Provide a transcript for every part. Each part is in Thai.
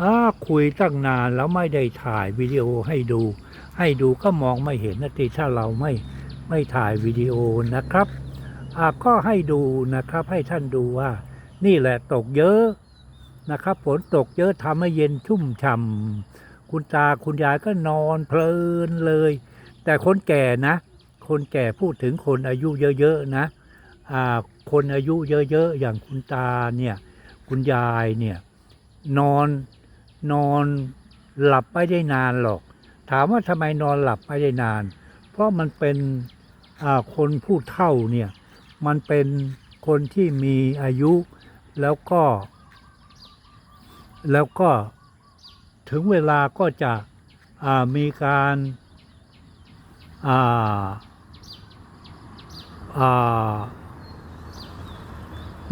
อ้าคุยตั้งนานแล้วไม่ได้ถ่ายวิดีโอให้ดู ให้ดูก็มองไม่เห็นนะทีถ้าเราไม่ไม่ถ่ายวิดีโอนะครับอ่าก็ให้ดูนะครับให้ท่านดูว่า นี่แหละตกเยอะนะครับฝนตกเยอะทำให้เย็นชุ่มฉ่ำคุณตาคุณยายก็นอนเพลินเลย แต่คนแก่นะ คนแก่พูดถึงคนอายุเยอะๆนะอ่าคนอายุเยอะๆอย่างคุณตาเนี่ยคุณยายเนี่ยนอน นอนหลับไม่ได้นานหรอก ถามว่าทำไมนอนหลับไม่ได้นาน เพราะมันเป็นคนผู้เฒ่าเนี่ยมันเป็นคนที่มีอายุแล้วก็ แล้วก็ถึงเวลาก็จะมีการ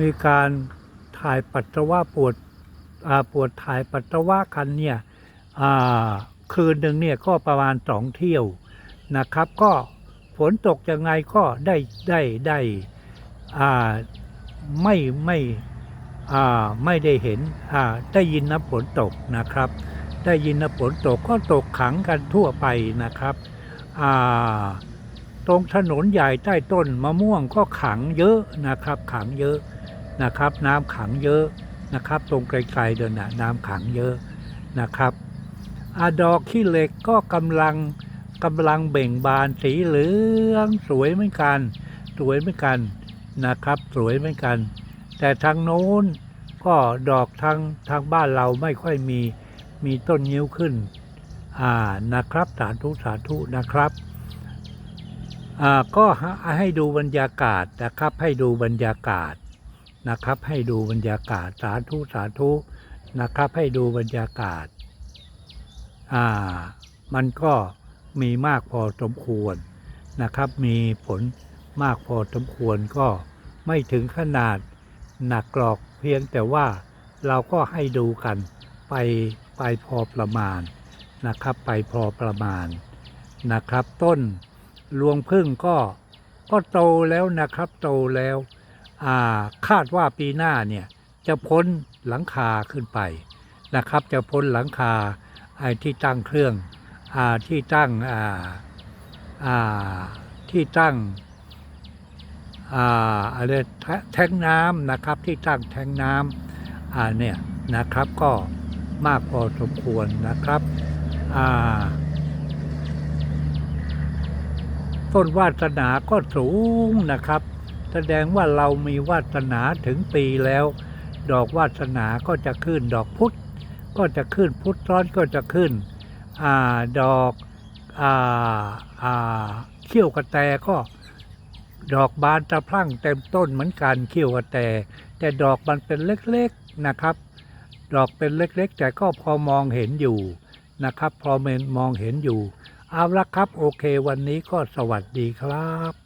มีการถ่ายปัสสาวะปวด ปวดถ่ายปัสสาวะกันเนี่ยคืนหนึ่งเนี่ยก็ประมาณสองเที่ยวนะครับ ก็ฝนตกยังไงก็ได้ได้ได้ไม่ไม่ไม่ได้เห็นได้ยินน้ำฝนตกนะครับ ได้ยินน้ำฝนตกก็ตกขังกันทั่วไปนะครับตรงถนนใหญ่ใต้ต้นมะม่วงก็ขังเยอะนะครับ ขังเยอะนะครับ น้ำขังเยอะ นะครับ ตรงไกลๆเดินนะน้ำขังเยอะนะครับอาดอกขี้เหล็กก็กำลังกำลังเบ่งบานสีเหลืองสวยเหมือนกัน สวยเหมือนกันนะครับ สวยเหมือนกัน แต่ทางโน้นก็ดอกทางทางบ้านเราไม่ค่อยมีมีต้นนิ้วขึ้นอ่านะครับสาธุสาธุนะครับอ่าก็ให้ดูบรรยากาศนะครับ ให้ดูบรรยากาศ นะครับ ให้ดูบรรยากาศสาธุสาธุนะครับ ให้ดูบรรยากาศ อ่า มันก็มีมากพอสมควรนะครับ มีผลมากพอสมควรก็ไม่ถึงขนาดหนักกรอกเพียงแต่ว่าเราก็ให้ดูกันไปไปพอประมาณนะครับ ไปพอประมาณนะครับ ต้นรวงพึ่งก็ก็โตแล้วนะครับ โตแล้ว คาดว่าปีหน้าเนี่ยจะพ้นหลังคาขึ้นไปนะครับ จะพ้นหลังคาไอ้ที่ตั้งเครื่องอที่ตั้งที่ตั้งอะไรแท้งน้ำนะครับที่ตั้งแท้งน้ำเนี่ยนะครับก็มากพอสมควรนะครับต้นวาสนาก็สูงนะครับ แสดงว่าเรามีวาสนาถึงปีแล้ว ดอกวาสนาก็จะขึ้น ดอกพุธก็จะขึ้นพุธซ้อนก็จะขึ้นอดอกอาอ่าเขี้ยวกระแตก็ดอกบานตะพรั่งเต็มต้นเหมือนกันเขี้ยวกระแต แต่ดอกมันเป็นเล็กๆนะครับ ดอกเป็นเล็กๆ แต่ก็พอมองเห็นอยู่นะครับ พอมองเห็นอยู่ เอาละครับโอเควันนี้ก็สวัสดีครับ